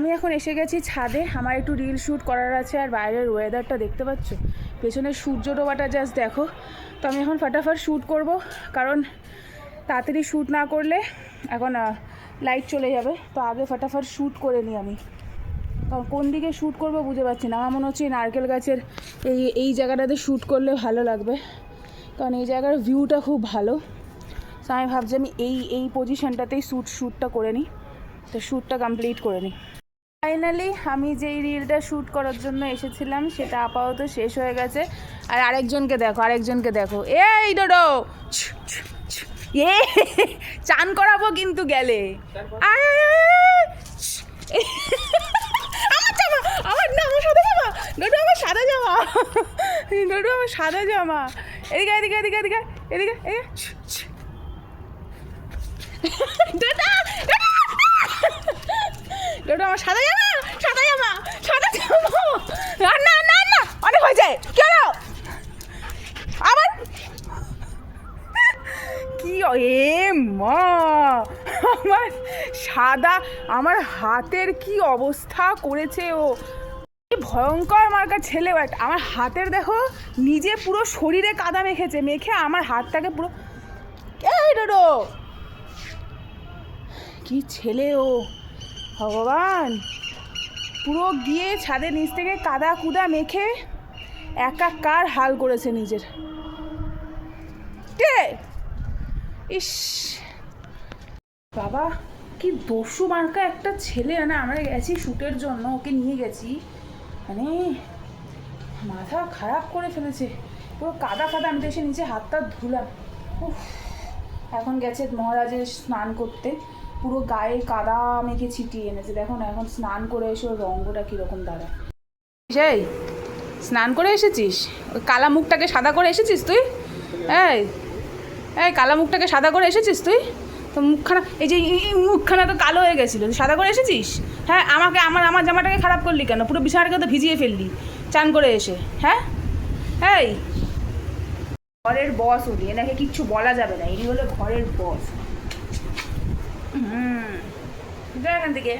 আমি এখন এসে গেছি ছাদে। আমার একটু রিল শ্যুট করার আছে আর বাইরের ওয়েদারটা দেখতে পাচ্ছ? পেছনে সূর্য ডোবাটা জাস্ট দেখো। তো আমি এখন ফাটাফাট শ্যুট করব, কারণ তাড়াতাড়ি শ্যুট না করলে এখন লাইট চলে যাবে। তো আগে ফাটাফাট শ্যুট করে নিই আমি। কারণ কোন দিকে শ্যুট করব বুঝতে পারছি না। আমার মনে হচ্ছে নারকেল গাছের এই এই জায়গাটাতে শ্যুট করলে ভালো লাগবে। কারণ এই জায়গার ভিউটা খুব ভালো। তো আমি ভাবছি আমি এই এই পজিশনটাতেই শ্যুট শ্যুটটা করে নিই। তো শ্যুটটা কমপ্লিট করে নিই। ফাইনালি আমি যেই রিলটা শ্যুট করার জন্য এসেছিলাম, সেটা আপাতত শেষ হয়ে গেছে। আর আরেকজনকে দেখো আরেকজনকে দেখো। এই ডোডো। এ, চান করাবো কিন্তু গেলে। আমার না, আমার সাদা জামা। ডোডো, আমার সাদা জামা। ডোডো, আমার সাদা জামা। এদিকে এদিকে এদিকে এদিকে এদিকে এদিকে ডোডো, আমার সাদা জামা সাদা জামা সাদা জামা আর না না না অনেক হয়ে যায় কি হলো আবার কি এ মা! আমার সাদা, আমার হাতের কি অবস্থা করেছে ও? ভয়ঙ্কর মার্কা ছেলে বাট আমার হাতের দেখো, নিজে পুরো শরীরে কাদা মেখেছে, মেখে আমার হাতটাকে পুরো ডোডো কি ছেলে ও, ভগবান! পুরো গিয়ে ছাদের নিচ থেকে কাদা কুদা মেখে একাকার হাল করেছে নিজের। কে? ইস। বাবা, কি দস্যু মার্কা একটা ছেলে। না আমরা গেছি শ্যুটের জন্য, ওকে নিয়ে গেছি। মানে মাথা খারাপ করে ফেলেছে। পুরো কাদা কাদা আমি এসে নিচে হাতটা ধুলাম। এখন গেছে মহারাজের স্নান করতে। পুরো গায়ে কাদা মেখে ছিটিয়ে এনেছে। দেখো না, এখন স্নান করে এসে ওর রঙ্গটা কীরকম দাঁড়ায় সেই স্নান করে এসেছিস? ওই কালা মুখটাকে সাদা করে এসেছিস তুই? এই এই কালা মুখটাকে সাদা করে এসেছিস তুই? তো মুখখানা, এই যে মুখখানা তো কালো হয়ে গেছিল সাদা করে এসেছিস? হ্যাঁ আমাকে, আমার আমার জামাটাকে খারাপ করলি কেন? পুরো বিছানাটাকে তো ভিজিয়ে ফেললি, চান করে এসে হ্যাঁ? এই। ঘরের বস উনি, এনাকে কিচ্ছু বলা যাবে না, ইনি হলো ঘরের বস হুম এখান থেকে।